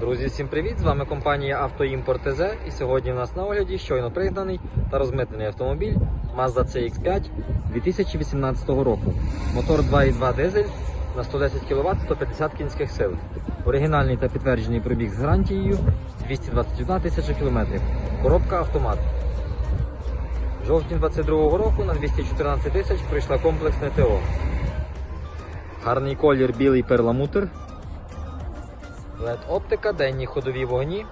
Друзі, всім привіт! З вами компанія Автоімпорт ТЗ і сьогодні у нас на огляді щойно пригнаний та розмитнений автомобіль Mazda CX5 2018 року. Мотор 2.2 дизель на 110 кВт 150 кінських сил. Оригінальний та підтверджений пробіг з гарантією 221 тисяча кілометрів. Коробка автомат. Жовтні 22 року на 214 тисяч прийшла комплексне ТО. Гарний колір білий перламутр. LED оптика, денні ходові вогні.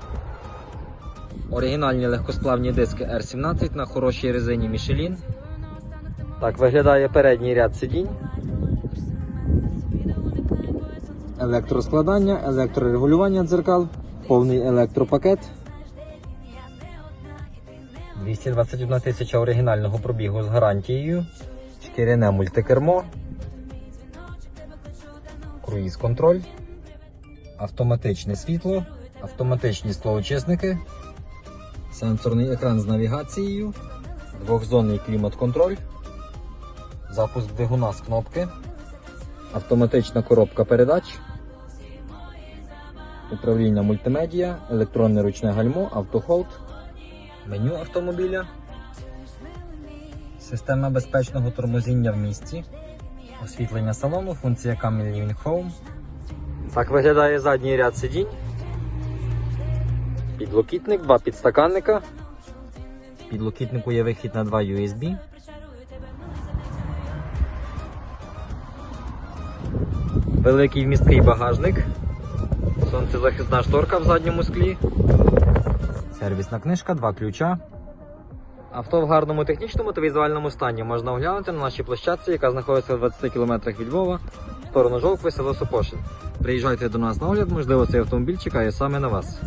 Оригінальні легкосплавні диски R17 на хорошій резині Michelin. Так виглядає передній ряд сидінь. Електроскладання, електрорегулювання дзеркал, повний електропакет. 221 тисяча оригінального пробігу з гарантією. Шкіряне мультикермо. Круїз контроль автоматичне світло, автоматичні склоочисники, сенсорний екран з навігацією, двохзонний клімат-контроль, запуск двигуна з кнопки, автоматична коробка передач, управління мультимедіа, електронне ручне гальмо, автохолд, меню автомобіля, система безпечного тормозіння в місці, освітлення салону, функція Camel Living Home. Так виглядає задній ряд сидінь. Підлокітник, два підстаканника. Підлокітнику є вихід на два USB. Великий вмісткий багажник. Сонцезахисна шторка в задньому склі. Сервісна книжка, два ключа. Авто в гарному технічному та візуальному стані можна оглянути на нашій площадці, яка знаходиться в 20 км від Львова, сторону Жовкви, село Сопошин. Приїжджайте до нас на огляд, можливо, цей автомобіль чекає саме на вас.